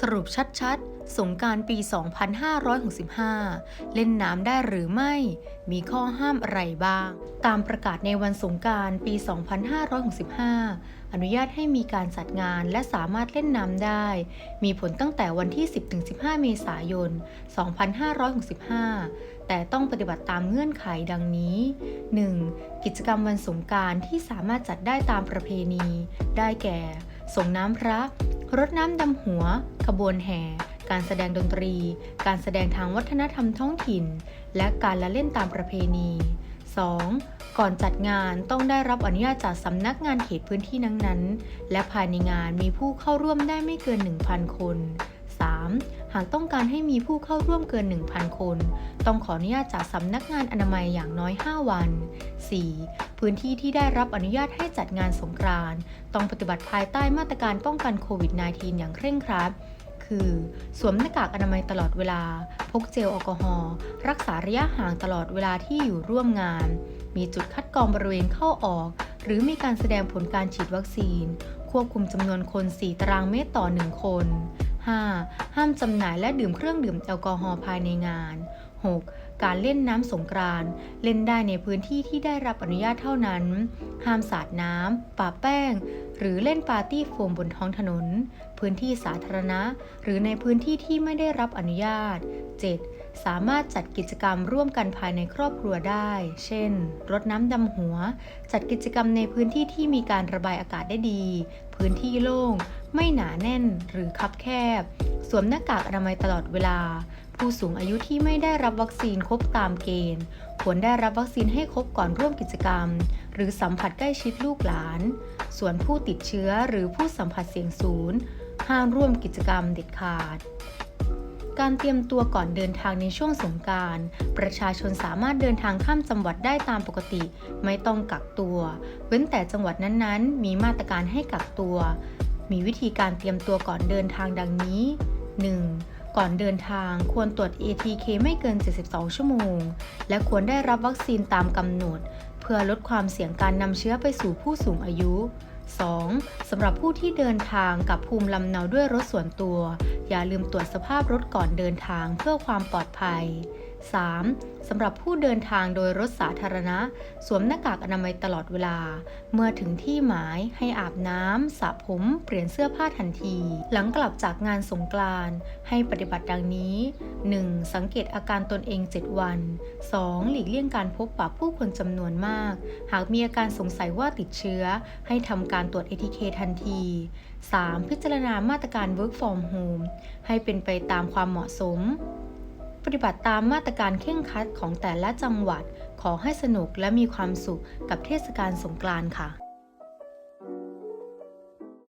สรุปชัดๆ สงการปี 2565 เล่นน้ำได้หรือไม่ มีข้อห้ามอะไรบ้าง ตามประกาศในวันสงการปี 2565 อนุญาตให้มีการจัดงานและสามารถเล่นน้ำได้ มีผลตั้งแต่วันที่ 10-15 เมษายน 2565 แต่ต้องปฏิบัติตามเงื่อนไขดังนี้ 1. กิจกรรมวันสงการที่สามารถจัดได้ตามประเพณี ได้แก่ ส่งน้ำพระ รดน้ำดำหัว ขบวนแห่ การแสดงดนตรี การแสดงทางวัฒนธรรมท้องถิ่น และการละเล่นตามประเพณี 2. ก่อนจัดงานต้องได้รับอนุญาตจากสำนักงานเขตพื้นที่นั้นๆ และภายในงานมีผู้เข้าร่วมได้ไม่เกิน 1,000 คน 3. หากต้องการให้มีผู้เข้าร่วมเกิน 1,000 คน ต้องขออนุญาตจากสำนักงานอนามัยอย่างน้อย 5 วัน 4. พื้นที่ที่ได้รับอนุญาตให้จัดงานสงกรานต์ต้องปฏิบัติภายใต้มาตรการป้องกันโควิด -19 อย่างเคร่งครัดคือ สวมหน้ากากอนามัยตลอดเวลา พกเจลแอลกอฮอล์รักษาระยะห่างตลอดเวลาที่อยู่ร่วมงาน มีจุดคัดกรองบริเวณเข้าออก หรือมีการแสดงผลการฉีดวัคซีน ควบคุมจำนวนคน 4 ตารางเมตรต่อ 1 คน 5. ห้ามจำหน่ายและดื่มเครื่องดื่มแอลกอฮอล์ภายในงาน 6. การเล่นน้ำสงกรานต์เล่นได้ในพื้นที่ที่ได้รับอนุญาตเท่านั้น ห้ามสาดน้ำปาแป้ง หรือเล่นปาร์ตี้โฟมบนท้องถนน พื้นที่สาธารณะ หรือในพื้นที่ที่ไม่ได้รับอนุญาต 7. สามารถจัดกิจกรรมร่วมกันภายในครอบครัวได้ เช่น รดน้ำดำหัว จัดกิจกรรมในพื้นที่ที่มีการระบายอากาศได้ดี พื้นที่โล่ง ไม่หนาแน่นหรือคับแคบ สวมหน้ากากอนามัยตลอดเวลา ผู้สูงอายุที่ไม่ได้รับวัคซีนครบตามเกณฑ์ ควรได้รับวัคซีนให้ครบก่อนร่วมกิจกรรม หรือสัมผัสใกล้ชิดลูกหลาน ส่วนผู้ติดเชื้อหรือผู้สัมผัสเสี่ยงสูงห้ามร่วมกิจกรรมเด็ดขาด การเตรียมตัวก่อนเดินทางในช่วงสงการ ประชาชนสามารถเดินทางข้ามจังหวัดได้ตามปกติ ไม่ต้องกักตัว เว้นแต่จังหวัดนั้นๆ มีมาตรการให้กักตัว มีวิธีการเตรียมตัวก่อนเดินทางดังนี้ 1. ก่อนเดินทางควรตรวจ ATK ไม่เกิน 72 ชั่วโมง และควรได้รับวัคซีนตามกำหนด เพื่อลดความเสี่ยงการนำเชื้อไปสู่ผู้สูงอายุ 2. สำหรับผู้ที่เดินทางกับภูมิลำเนาด้วยรถส่วนตัว อย่าลืมตรวจสภาพรถก่อนเดินทางเพื่อความปลอดภัย 3. สำหรับผู้เดินทางโดยรถสาธารณะ สวมหน้ากากอนามัยตลอดเวลา เมื่อถึงที่หมายให้อาบน้ำสระผม เปลี่ยนเสื้อผ้าทันที หลังกลับจากงานสงกรานต์ให้ปฏิบัติดังนี้ 1. สังเกตอาการตนเอง 7 วัน 2. หลีกเลี่ยงการพบปะผู้คนจำนวนมาก หากมีอาการสงสัยว่าติดเชื้อ ให้ทำการตรวจ ATK ทันที 3. พิจารณามาตรการ Work from Home ให้เป็นไปตามความเหมาะสม ปฏิบัติตามมาตรการเข่งคัดของแต่ละจังหวัด ขอให้สนุกและมีความสุขกับเทศกาลสงกรานต์ค่ะ